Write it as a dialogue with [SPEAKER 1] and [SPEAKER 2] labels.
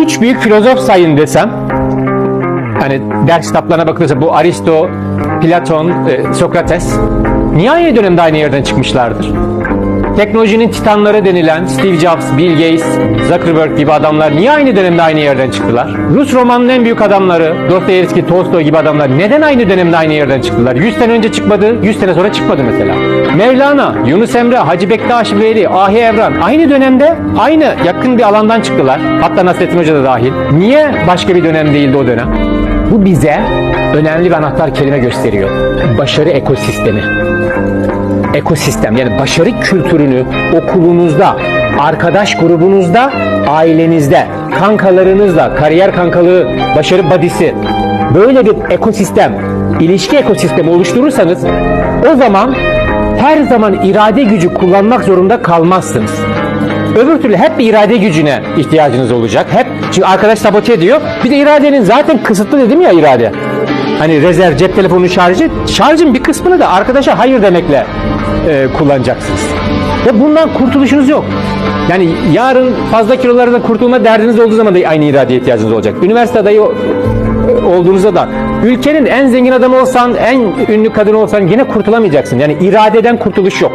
[SPEAKER 1] üç büyük filozof sayın desem, hani ders kitaplarına bakılırsa bu Aristo, Platon, e, Sokrates, aynı dönemde aynı yerden çıkmışlardır? Teknolojinin titanları denilen Steve Jobs, Bill Gates, Zuckerberg gibi adamlar niye aynı dönemde aynı yerden çıktılar? Rus romanının en büyük adamları, Dostoyevski, Tolstoy gibi adamlar neden aynı dönemde aynı yerden çıktılar? 100 sene önce çıkmadı, 100 sene sonra çıkmadı mesela. Mevlana, Yunus Emre, Hacı Bektaş Veli, Ahi Evran aynı dönemde aynı yakın bir alandan çıktılar. Hatta Nasrettin Hoca da dahil. Niye başka bir dönem değildi o dönem? Bu bize önemli bir anahtar kelime gösteriyor. Başarı ekosistemi ekosistem yani başarı kültürünü okulunuzda, arkadaş grubunuzda, ailenizde, kankalarınızla, kariyer kankalığı, başarı badisi böyle bir ekosistem, ilişki ekosistemi oluşturursanız o zaman her zaman irade gücü kullanmak zorunda kalmazsınız. Öbür türlü hep bir irade gücüne ihtiyacınız olacak. Hep çünkü arkadaş sabote ediyor. Bir de iradenin zaten kısıtlı dedim ya irade. Hani rezerv cep telefonu şarjı, şarjın bir kısmını da arkadaşa hayır demekle e, kullanacaksınız. Ve bundan kurtuluşunuz yok. Yani yarın fazla kilolardan kurtulma derdiniz olduğu zaman da aynı iradeye ihtiyacınız olacak. Üniversite adayı o- olduğunuzda da ülkenin en zengin adamı olsan, en ünlü kadın olsan yine kurtulamayacaksın. Yani iradeden kurtuluş yok.